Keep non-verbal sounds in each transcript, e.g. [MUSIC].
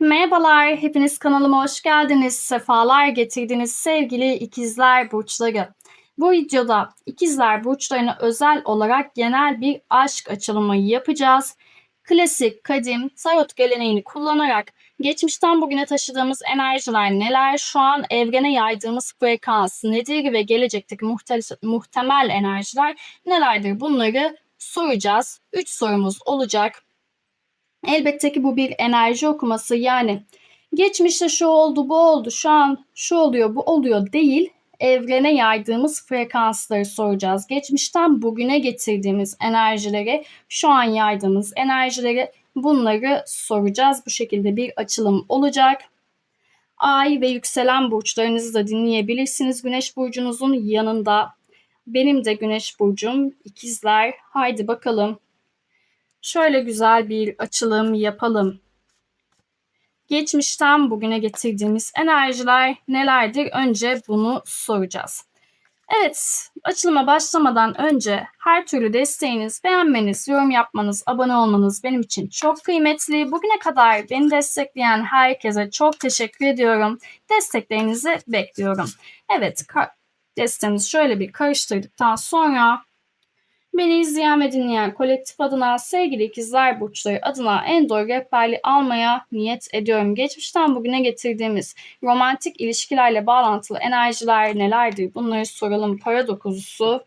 Merhabalar, hepiniz kanalıma hoş geldiniz. Sefalar getirdiniz sevgili ikizler burçları. Bu videoda ikizler burçlarına özel olarak genel bir aşk açılımı yapacağız. Klasik, kadim, tarot geleneğini kullanarak geçmişten bugüne taşıdığımız enerjiler neler, şu an evrene yaydığımız frekans nedir ve gelecekteki muhtemel enerjiler nelerdir bunları soracağız. 3 sorumuz olacak. Elbette ki bu bir enerji okuması yani geçmişte şu oldu bu oldu şu an şu oluyor bu oluyor değil evrene yaydığımız frekansları soracağız. Geçmişten bugüne getirdiğimiz enerjileri, şu an yaydığımız enerjileri bunları soracağız. Bu şekilde bir açılım olacak. Ay ve yükselen burçlarınızı da dinleyebilirsiniz. Güneş burcunuzun yanında. Benim de güneş burcum ikizler. Haydi bakalım Şöyle güzel bir açılım yapalım. Geçmişten bugüne getirdiğimiz enerjiler nelerdir? Önce bunu soracağız. Evet, açılıma başlamadan önce her türlü desteğiniz, beğenmeniz, yorum yapmanız, abone olmanız benim için çok kıymetli. Bugüne kadar beni destekleyen herkese çok teşekkür ediyorum. Desteklerinizi bekliyorum. Evet, destemizi şöyle bir karıştırdıktan sonra Beni izleyen ve dinleyen kolektif adına sevgili ikizler burçları adına en doğru rehberliği almaya niyet ediyorum. Geçmişten bugüne getirdiğimiz romantik ilişkilerle bağlantılı enerjiler nelerdir? Bunları soralım. Para dokuzusu.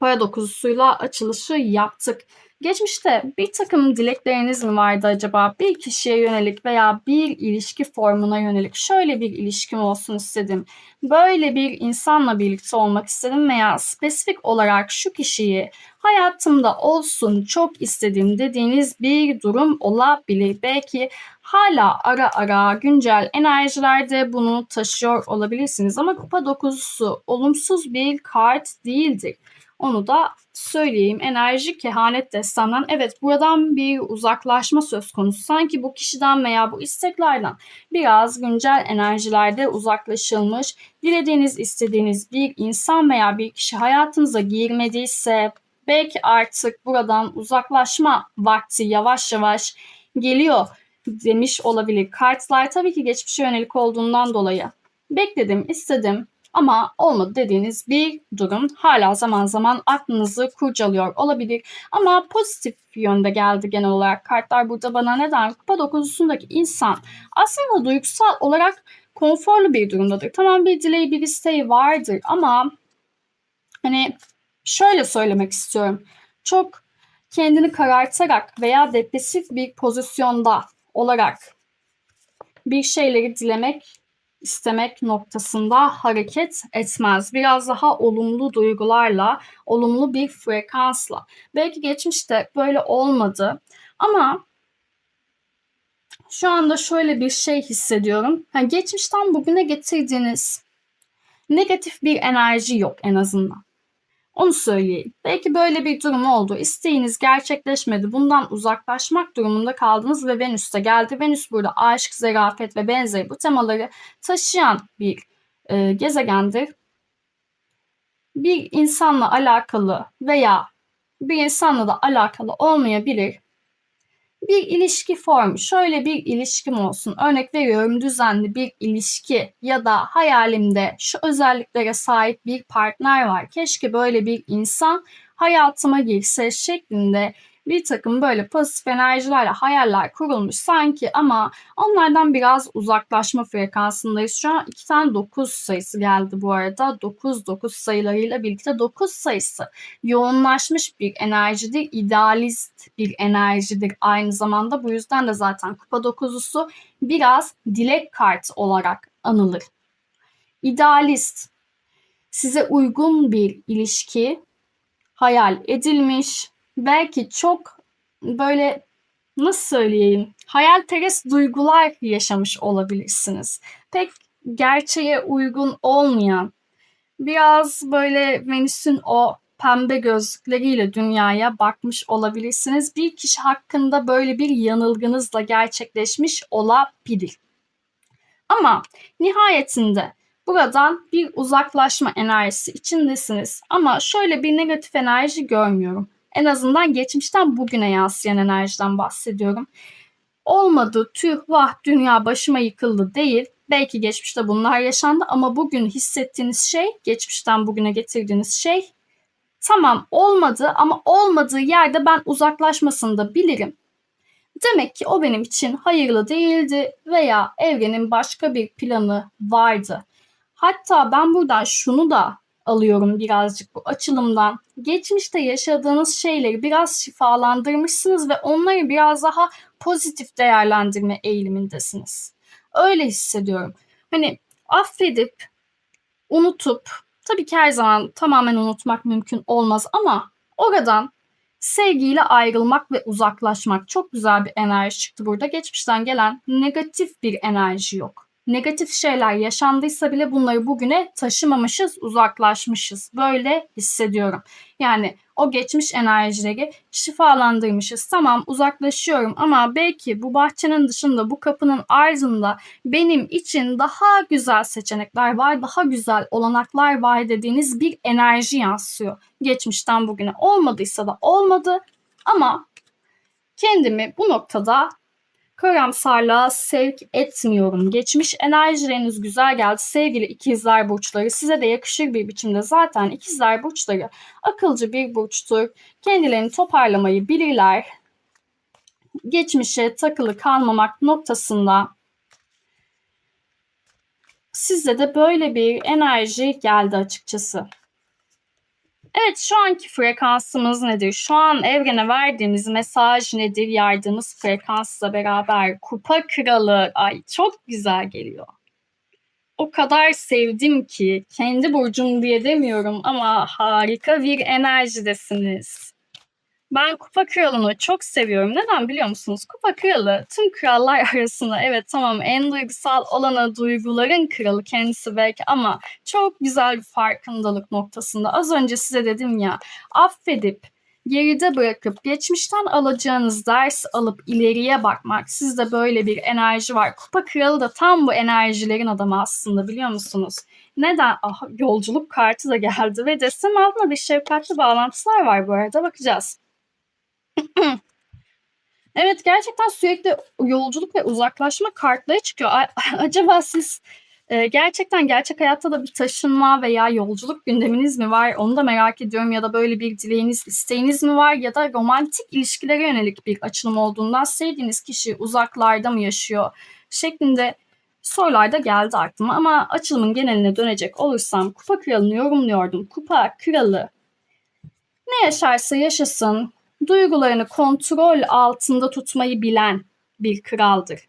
Para dokuzusuyla açılışı yaptık. Geçmişte bir takım dilekleriniz mi vardı acaba? Bir kişiye yönelik veya bir ilişki formuna yönelik şöyle bir ilişkim olsun istedim. Böyle bir insanla birlikte olmak istedim veya spesifik olarak şu kişiyi hayatımda olsun çok istediğim dediğiniz bir durum olabilir. Belki hala ara ara güncel enerjilerde bunu taşıyor olabilirsiniz ama kupa dokuzusu olumsuz bir kart değildir. Onu da söyleyeyim. Enerji kehanet destemden evet buradan bir uzaklaşma söz konusu. Sanki bu kişiden veya bu isteklerden biraz güncel enerjilerde uzaklaşılmış. Dilediğiniz, istediğiniz bir insan veya bir kişi hayatınıza girmediyse belki artık buradan uzaklaşma vakti yavaş yavaş geliyor demiş olabilir. Kartlar tabii ki geçmişe yönelik olduğundan dolayı bekledim, istedim ama olmadı dediğiniz bir durum hala zaman zaman aklınızı kurcalıyor olabilir. Ama pozitif yönde geldi genel olarak kartlar burada bana neden? Kupa dokuzusundaki insan aslında duygusal olarak konforlu bir durumdadır. Tamam bir dileği bir isteği vardır ama hani şöyle söylemek istiyorum. Çok kendini karartarak veya depresif bir pozisyonda olarak bir şeyleri dilemek istemek noktasında hareket etmez. Biraz daha olumlu duygularla, olumlu bir frekansla. Belki geçmişte böyle olmadı ama şu anda şöyle bir şey hissediyorum. Yani geçmişten bugüne getirdiğiniz negatif bir enerji yok en azından. Onu söyleyeyim. Belki böyle bir durum oldu. İsteğiniz gerçekleşmedi. Bundan uzaklaşmak durumunda kaldınız ve Venüs de geldi. Venüs burada aşk, zerafet ve benzeri bu temaları taşıyan bir e, gezegendir. Bir insanla alakalı veya bir insanla da alakalı olmayabilir bir ilişki formu, şöyle bir ilişkim olsun. Örnek veriyorum düzenli bir ilişki ya da hayalimde şu özelliklere sahip bir partner var. Keşke böyle bir insan hayatıma girse şeklinde bir takım böyle pozitif enerjilerle hayaller kurulmuş sanki ama onlardan biraz uzaklaşma frekansındayız. Şu an iki tane 9 sayısı geldi bu arada. 9 9 sayılarıyla birlikte 9 sayısı yoğunlaşmış bir enerjidir. idealist bir enerjidir aynı zamanda. Bu yüzden de zaten kupa 9'lusu biraz dilek kart olarak anılır. İdealist, size uygun bir ilişki hayal edilmiş, belki çok böyle nasıl söyleyeyim hayalperest duygular yaşamış olabilirsiniz. Pek gerçeğe uygun olmayan biraz böyle Venüs'ün o pembe gözlükleriyle dünyaya bakmış olabilirsiniz. Bir kişi hakkında böyle bir yanılgınızla gerçekleşmiş olabilir. Ama nihayetinde buradan bir uzaklaşma enerjisi içindesiniz. Ama şöyle bir negatif enerji görmüyorum. En azından geçmişten bugüne yansıyan enerjiden bahsediyorum. olmadı tüh vah dünya başıma yıkıldı değil. Belki geçmişte bunlar yaşandı ama bugün hissettiğiniz şey, geçmişten bugüne getirdiğiniz şey tamam olmadı ama olmadığı yerde ben uzaklaşmasını da bilirim. Demek ki o benim için hayırlı değildi veya evrenin başka bir planı vardı. Hatta ben buradan şunu da alıyorum birazcık bu açılımdan. Geçmişte yaşadığınız şeyleri biraz şifalandırmışsınız ve onları biraz daha pozitif değerlendirme eğilimindesiniz. Öyle hissediyorum. Hani affedip, unutup, tabii ki her zaman tamamen unutmak mümkün olmaz ama oradan sevgiyle ayrılmak ve uzaklaşmak çok güzel bir enerji çıktı burada. Geçmişten gelen negatif bir enerji yok negatif şeyler yaşandıysa bile bunları bugüne taşımamışız, uzaklaşmışız. Böyle hissediyorum. Yani o geçmiş enerjileri şifalandırmışız. Tamam uzaklaşıyorum ama belki bu bahçenin dışında, bu kapının ardında benim için daha güzel seçenekler var, daha güzel olanaklar var dediğiniz bir enerji yansıyor. Geçmişten bugüne olmadıysa da olmadı ama kendimi bu noktada karamsarlığa sevk etmiyorum. Geçmiş enerjileriniz güzel geldi. Sevgili ikizler burçları size de yakışır bir biçimde zaten ikizler burçları akılcı bir burçtur. Kendilerini toparlamayı bilirler. Geçmişe takılı kalmamak noktasında sizde de böyle bir enerji geldi açıkçası. Evet şu anki frekansımız nedir? Şu an evrene verdiğimiz mesaj nedir? Yardığımız frekansla beraber kupa kralı ay çok güzel geliyor. O kadar sevdim ki kendi burcum diye demiyorum ama harika bir enerjidesiniz. Ben Kupa Kralı'nı çok seviyorum. Neden biliyor musunuz? Kupa Kralı tüm krallar [LAUGHS] arasında evet tamam en duygusal olanı duyguların kralı kendisi belki ama çok güzel bir farkındalık noktasında. Az önce size dedim ya affedip geride bırakıp geçmişten alacağınız ders alıp ileriye bakmak. Sizde böyle bir enerji var. Kupa Kralı da tam bu enerjilerin adamı aslında biliyor musunuz? Neden? Ah, yolculuk kartı da geldi ve desem altında bir şefkatli bağlantılar var bu arada bakacağız. [CLEARS THROAT] Evet, gerçekten sürekli yolculuk ve uzaklaşma kartları çıkıyor. [LAUGHS] acaba siz, eee, gerçekten gerçek hayatta da bir taşınma veya yolculuk gündeminiz mi var? Onu da merak ediyorum ya da böyle bir dileğiniz, isteğiniz mi var ya da romantik ilişkilere yönelik bir açılım olduğundan sevdiğiniz kişi uzaklarda mı yaşıyor şeklinde sorular da geldi aklıma ama açılımın geneline dönecek olursam Kupa Kralı'nı yorumluyordum. Kupa Kralı ne yaşarsa yaşasın duygularını kontrol altında tutmayı bilen bir kraldır.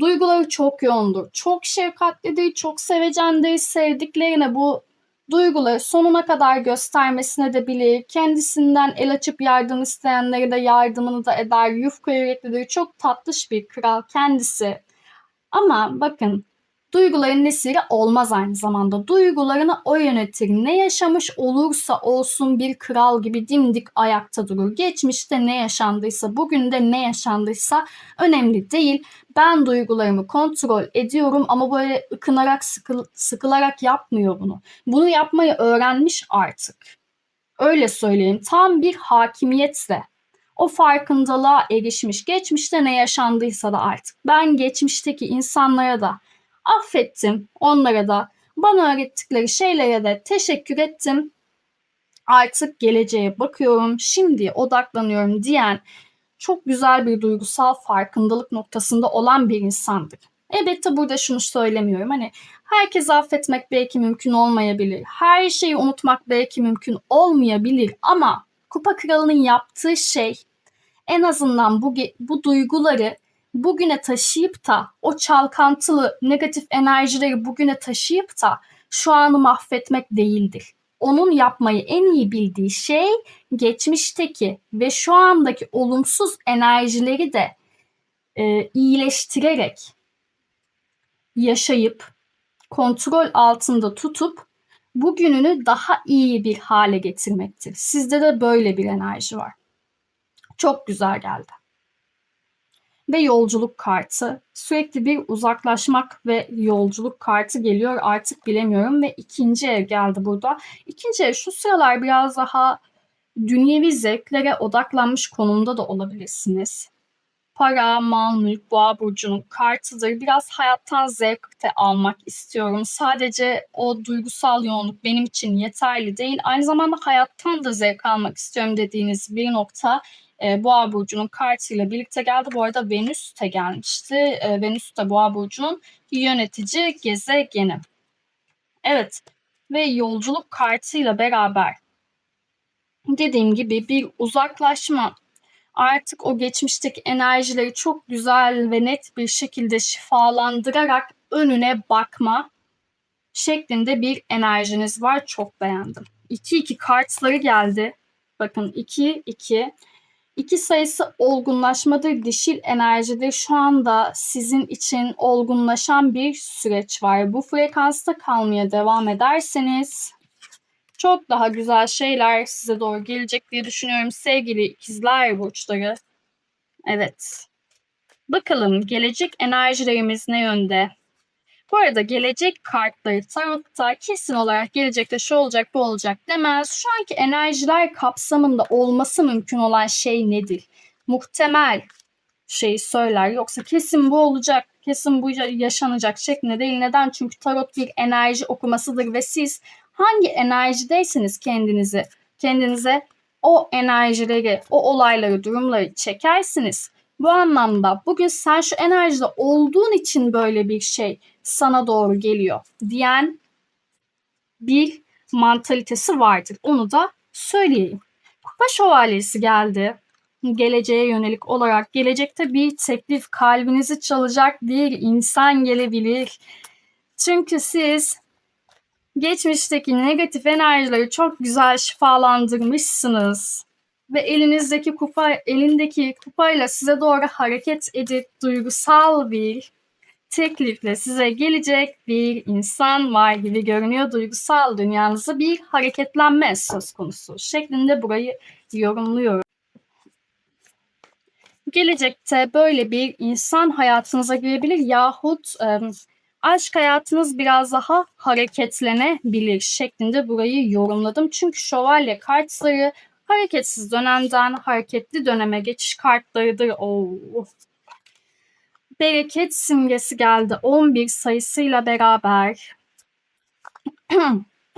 Duyguları çok yoğundur, çok şefkatlidir, çok sevecendir, sevdiklerine bu duyguları sonuna kadar göstermesine de bilir. Kendisinden el açıp yardım isteyenlere de yardımını da eder. Yufka yüreklidir, çok tatlış bir kral kendisi. Ama bakın Duyguların nesiri olmaz aynı zamanda. Duygularını o yönetir. Ne yaşamış olursa olsun bir kral gibi dimdik ayakta durur. Geçmişte ne yaşandıysa, bugün de ne yaşandıysa önemli değil. Ben duygularımı kontrol ediyorum ama böyle ıkınarak, sıkıl, sıkılarak yapmıyor bunu. Bunu yapmayı öğrenmiş artık. Öyle söyleyeyim. Tam bir hakimiyetle o farkındalığa erişmiş. Geçmişte ne yaşandıysa da artık. Ben geçmişteki insanlara da affettim onlara da. Bana öğrettikleri şeylere de teşekkür ettim. Artık geleceğe bakıyorum, şimdi odaklanıyorum diyen çok güzel bir duygusal farkındalık noktasında olan bir insandır. Elbette burada şunu söylemiyorum. Hani herkes affetmek belki mümkün olmayabilir. Her şeyi unutmak belki mümkün olmayabilir ama Kupa Kralı'nın yaptığı şey en azından bu bu duyguları bugüne taşıyıp da o çalkantılı negatif enerjileri bugüne taşıyıp da şu anı mahvetmek değildir. Onun yapmayı en iyi bildiği şey geçmişteki ve şu andaki olumsuz enerjileri de e, iyileştirerek yaşayıp kontrol altında tutup bugününü daha iyi bir hale getirmektir. Sizde de böyle bir enerji var. Çok güzel geldi ve yolculuk kartı. Sürekli bir uzaklaşmak ve yolculuk kartı geliyor artık bilemiyorum ve ikinci ev geldi burada. İkinci ev şu sıralar biraz daha dünyevi zevklere odaklanmış konumda da olabilirsiniz. para, mal, mülk, boğa burcunun kartıdır. Biraz hayattan zevk de almak istiyorum. Sadece o duygusal yoğunluk benim için yeterli değil. Aynı zamanda hayattan da zevk almak istiyorum dediğiniz bir nokta e, Boğa burcunun kartıyla birlikte geldi. Bu arada Venüs de gelmişti. E, Venüs de Boğa burcunun yönetici gezegeni. Evet ve yolculuk kartıyla beraber dediğim gibi bir uzaklaşma artık o geçmişteki enerjileri çok güzel ve net bir şekilde şifalandırarak önüne bakma şeklinde bir enerjiniz var. Çok beğendim. 2-2 kartları geldi. Bakın 2-2. 2 sayısı olgunlaşmadır, dişil enerjidir. Şu anda sizin için olgunlaşan bir süreç var. Bu frekansta kalmaya devam ederseniz çok daha güzel şeyler size doğru gelecek diye düşünüyorum sevgili ikizler burçları. Evet. Bakalım gelecek enerjilerimiz ne yönde? Bu arada gelecek kartları tarotta kesin olarak gelecekte şu olacak bu olacak demez. Şu anki enerjiler kapsamında olması mümkün olan şey nedir? Muhtemel şeyi söyler. Yoksa kesin bu olacak, kesin bu yaşanacak şeklinde değil. Neden? Çünkü tarot bir enerji okumasıdır ve siz hangi enerjideyseniz kendinizi, kendinize o enerjileri, o olayları, durumları çekersiniz. Bu anlamda bugün sen şu enerjide olduğun için böyle bir şey sana doğru geliyor diyen bir mantalitesi vardır. Onu da söyleyeyim. Kupa şövalyesi geldi. Geleceğe yönelik olarak gelecekte bir teklif kalbinizi çalacak bir insan gelebilir. Çünkü siz geçmişteki negatif enerjileri çok güzel şifalandırmışsınız ve elinizdeki kupa elindeki kupayla size doğru hareket edip duygusal bir teklifle size gelecek bir insan var gibi görünüyor. Duygusal dünyanızda bir hareketlenme söz konusu şeklinde burayı yorumluyorum. Gelecekte böyle bir insan hayatınıza girebilir yahut e, aşk hayatınız biraz daha hareketlenebilir şeklinde burayı yorumladım. Çünkü şövalye kartları hareketsiz dönemden hareketli döneme geçiş kartlarıdır. Oo. Bereket simgesi geldi 11 sayısıyla beraber. [CLEARS THROAT]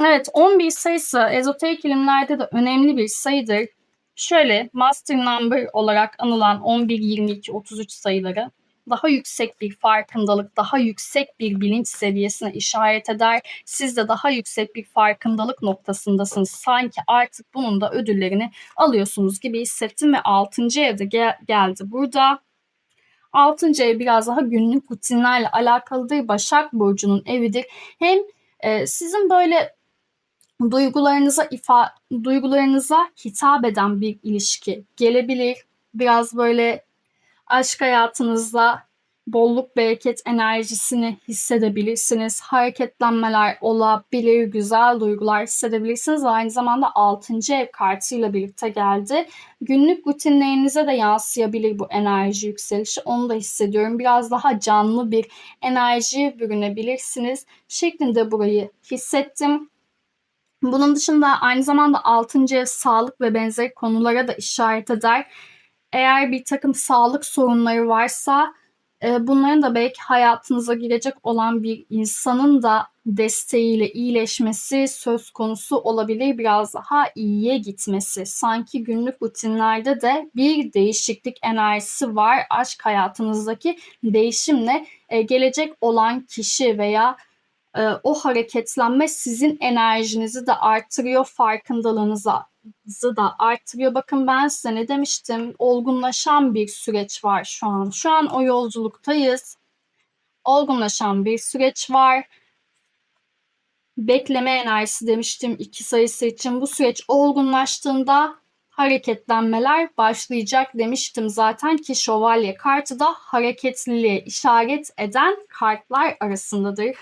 evet 11 sayısı ezoterik ilimlerde de önemli bir sayıdır. Şöyle master number olarak anılan 11, 22, 33 sayıları daha yüksek bir farkındalık, daha yüksek bir bilinç seviyesine işaret eder. Siz de daha yüksek bir farkındalık noktasındasınız. Sanki artık bunun da ödüllerini alıyorsunuz gibi hissettim ve 6. evde gel- geldi. Burada 6. ev biraz daha günlük rutinlerle alakalıdır. Başak Burcu'nun evidir. Hem e, sizin böyle duygularınıza ifa duygularınıza hitap eden bir ilişki gelebilir. Biraz böyle aşk hayatınızda bolluk bereket enerjisini hissedebilirsiniz. Hareketlenmeler olabilir, güzel duygular hissedebilirsiniz. Aynı zamanda 6. ev kartıyla birlikte geldi. Günlük rutinlerinize de yansıyabilir bu enerji yükselişi. Onu da hissediyorum. Biraz daha canlı bir enerji bürünebilirsiniz şeklinde burayı hissettim. Bunun dışında aynı zamanda 6. ev sağlık ve benzeri konulara da işaret eder. Eğer bir takım sağlık sorunları varsa e, bunların da belki hayatınıza girecek olan bir insanın da desteğiyle iyileşmesi söz konusu olabilir. Biraz daha iyiye gitmesi. Sanki günlük rutinlerde de bir değişiklik enerjisi var. Aşk hayatınızdaki değişimle e, gelecek olan kişi veya e, o hareketlenme sizin enerjinizi de artırıyor, farkındalığınıza da artırıyor. Bakın ben size ne demiştim? Olgunlaşan bir süreç var şu an. Şu an o yolculuktayız. Olgunlaşan bir süreç var. Bekleme enerjisi demiştim iki sayısı için. Bu süreç olgunlaştığında hareketlenmeler başlayacak demiştim zaten ki şövalye kartı da hareketliliğe işaret eden kartlar arasındadır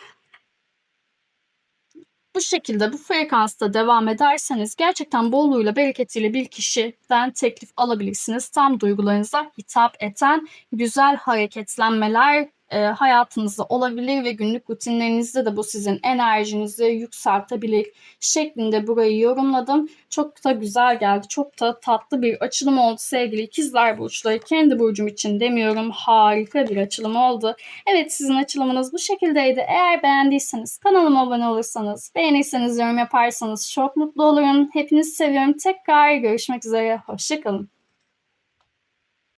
bu şekilde bu frekansta devam ederseniz gerçekten bolluğuyla bereketiyle bir kişiden teklif alabilirsiniz. Tam duygularınıza hitap eden güzel hareketlenmeler e, hayatınızda olabilir ve günlük rutinlerinizde de bu sizin enerjinizi yükseltebilir şeklinde burayı yorumladım. Çok da güzel geldi. Çok da tatlı bir açılım oldu sevgili ikizler burçları. Kendi burcum için demiyorum. Harika bir açılım oldu. Evet sizin açılımınız bu şekildeydi. Eğer beğendiyseniz kanalıma abone olursanız, beğenirseniz yorum yaparsanız çok mutlu olurum. Hepinizi seviyorum. Tekrar görüşmek üzere. Hoşçakalın.